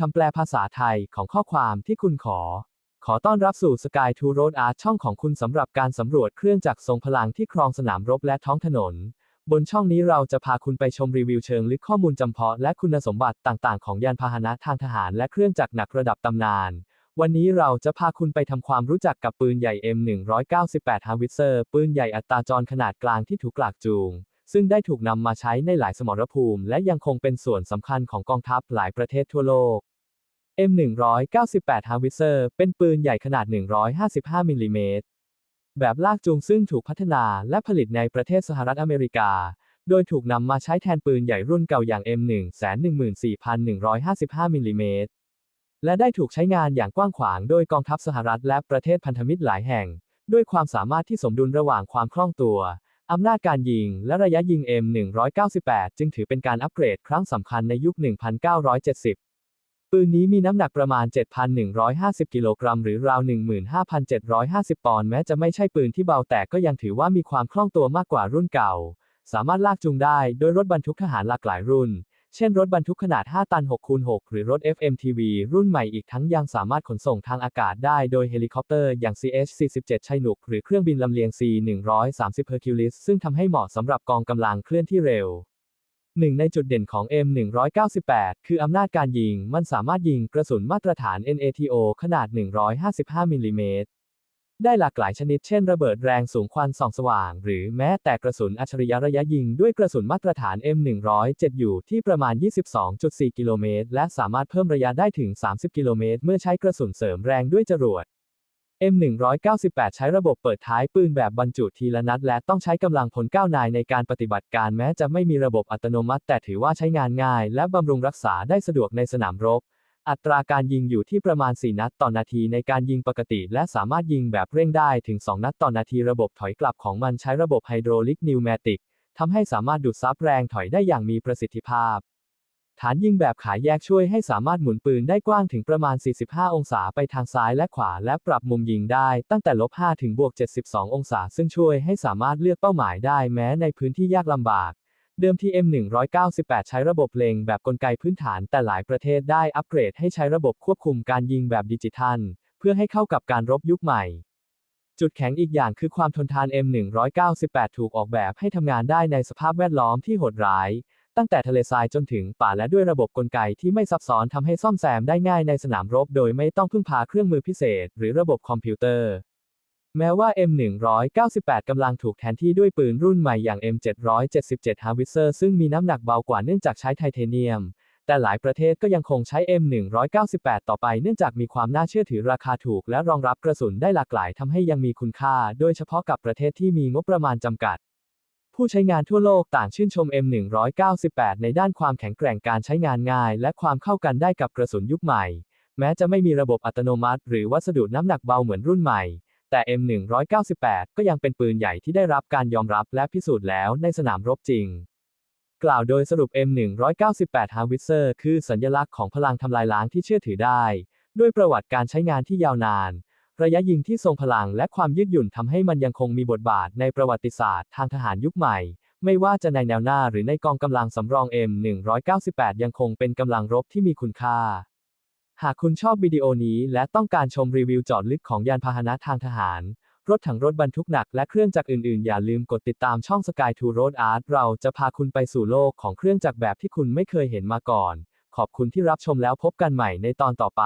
คำแปลภาษาไทยของข้อความที่คุณขอ ขอต้อนรับสู่ Sky to Road Art ช่องของคุณสำหรับการสำรวจเครื่องจักรทรงพลังที่ครองสนามรบและท้องถนน บนช่องนี้เราจะพาคุณไปชมรีวิวเชิงลึกข้อมูลจำเพาะและคุณสมบัติต่างๆ ของยานพาหนะทางทหารและเครื่องจักรหนักระดับตำนาน วันนี้เราจะพาคุณไปทำความรู้จักกับปืนใหญ่ M198 Howitzer ปืนใหญ่อัตราจรขนาดกลางที่ถูกกลากจูง ซึ่งได้ถูกนำมาใช้ในหลายสมรภูมิ และยังคงเป็นส่วนสำคัญของกองทัพหลายประเทศทั่วโลก M198 Howitzer เป็นปืนใหญ่ขนาด 155 มิลลิเมตร แบบลากจูงซึ่งถูกพัฒนาและผลิตในประเทศสหรัฐอเมริกา โดยถูกนำมาใช้แทนปืนใหญ่รุ่นเก่าอย่าง M114,155 มิลลิเมตร และได้ถูกใช้งานอย่างกว้างขวางโดยกองทัพสหรัฐและประเทศพันธมิตรหลายแห่ง ด้วยความสามารถที่สมดุลระหว่างความคล่องตัว อำนาจการยิงและระยะยิง M198 จึงถือเป็นการอัปเกรดครั้งสำคัญในยุค 1970 ปืนนี้มีน้ำหนักประมาณ 7,150 กิโลกรัมหรือราว 15,750 ปอนด์แม้จะไม่ใช่ปืนที่เบาแต่ก็ยังถือว่ามีความคล่องตัวมากกว่ารุ่นเก่า สามารถลากจูงได้โดยรถบรรทุกทหารหลากหลายรุ่น เช่นรถบรรทุกขนาด 5 ตัน6คูณ6หรือรถ FMTV รุ่นใหม่อีกทั้งยังสามารถขนส่งทางอากาศได้โดยเฮลิคอปเตอร์อย่าง CH-47 ชัยนุก หรือเครื่องบินลำเลียง C-130 Hercules ซึ่งทำให้เหมาะสำหรับกองกำลังเคลื่อนที่เร็วหนึ่งในจุดเด่นของ M198 คืออำนาจการยิง มันสามารถยิงกระสุนมาตรฐาน NATO ขนาด 155 มิลลิเมตร ได้หลากหลายชนิดเช่นระเบิดแรงสูงควันส่องสว่าง หรือแม้แต่กระสุนอัจฉริยะระยะยิงด้วยกระสุนมาตรฐาน M107 อยู่ที่ประมาณ 22.4 กิโลเมตร และสามารถเพิ่มระยะได้ถึง 30 กิโลเมตร เมื่อใช้กระสุนเสริมแรงด้วยจรวด M198 ใช้ระบบเปิดท้ายปืนแบบบรรจุทีละนัด และต้องใช้กำลังพล9นายในการปฏิบัติการแม้จะไม่มีระบบอัตโนมัติ แต่ถือว่าใช้งานง่าย และบำรุงรักษาได้สะดวกในสนามรบ อัตราการยิงอยู่ที่ประมาณ 4 นัดต่อนาทีในการยิงปกติ และสามารถยิงแบบเร่งได้ถึง 2 นัดต่อนาทีระบบถอยกลับของมันใช้ระบบไฮโดรลิกนิวแมติกทำให้สามารถดูดซับแรงถอยได้อย่างมีประสิทธิภาพ ฐานยิงแบบขายแยกช่วยให้สามารถหมุนปืนได้กว้างถึงประมาณ 45 องศาไปทางซ้ายและขวา และปรับมุมยิงได้ตั้งแต่ลบ5ถึงบวก 72 องศา ซึ่งช่วยให้สามารถเลือกเป้าหมายได้แม้ในพื้นที่ยากลำบาก เดิมที่ M198 ใช้ระบบเล็งแบบกลไกพื้นฐาน แต่หลายประเทศได้อัปเกรดให้ใช้ระบบควบคุมการยิงแบบดิจิทัล เพื่อให้เข้ากับการรบยุคใหม่ จุดแข็งอีกอย่างคือความทนทาน M198 ถูกออกแบบให้ทำงานได้ในสภาพแวดล้อมที่โหดร้าย ตั้งแต่ทะเลทรายจนถึงป่าและด้วยระบบกลไกที่ไม่ซับซ้อนทำให้ซ่อมแซมได้ง่ายในสนามรบ โดยไม่ต้องพึ่งพาเครื่องมือพิเศษ หรือระบบคอมพิวเตอร์ แม้ว่า M198 กำลังถูกแทนที่ด้วยปืนรุ่นใหม่อย่าง M777 Howitzer ซึ่งมีน้ำหนักเบากว่าเนื่องจากใช้ไทเทเนียม แต่หลายประเทศก็ยังคงใช้ M198 ต่อไปเนื่องจากมีความน่าเชื่อถือราคาถูก และรองรับกระสุนได้หลากหลายทำให้ยังมีคุณค่า โดยเฉพาะกับประเทศที่มีงบประมาณจำกัด ผู้ใช้งานทั่วโลกต่างชื่นชม M198 ในด้านความแข็งแกร่งการใช้งานง่าย และความเข้ากันได้กับกระสุนยุคใหม่ แม้จะไม่มีระบบอัตโนมัติ หรือวัสดุน้ำหนักเบาเหมือนรุ่นใหม่ แต่ M198 ก็ยังเป็นปืนใหญ่ที่ได้รับการยอมรับและพิสูจน์แล้วในสนามรบจริง กล่าวโดยสรุป M198 Howitzer คือสัญลักษณ์ของพลังทำลายล้างที่เชื่อถือได้ ด้วยประวัติการใช้งานที่ยาวนาน ระยะยิงที่ทรงพลังและความยืดหยุ่นทำให้มันยังคงมีบทบาทในประวัติศาสตร์ทางทหารยุคใหม่ ไม่ว่าจะในแนวหน้าหรือในกองกำลังสำรอง M198 ยังคงเป็นกำลังรบที่มีคุณค่า หากคุณชอบวิดีโอนี้และต้องการชมรีวิวเจอดลึกของยานพาหนะทางทหาร รถถังรถบรรทุกหนักและเครื่องจักรอื่นๆ อย่าลืมกดติดตามช่อง Sky to Road Art เราจะพาคุณไปสู่โลกของเครื่องจักรแบบที่คุณไม่เคยเห็นมาก่อน ขอบคุณที่รับชมแล้วพบกันใหม่ในตอนต่อไป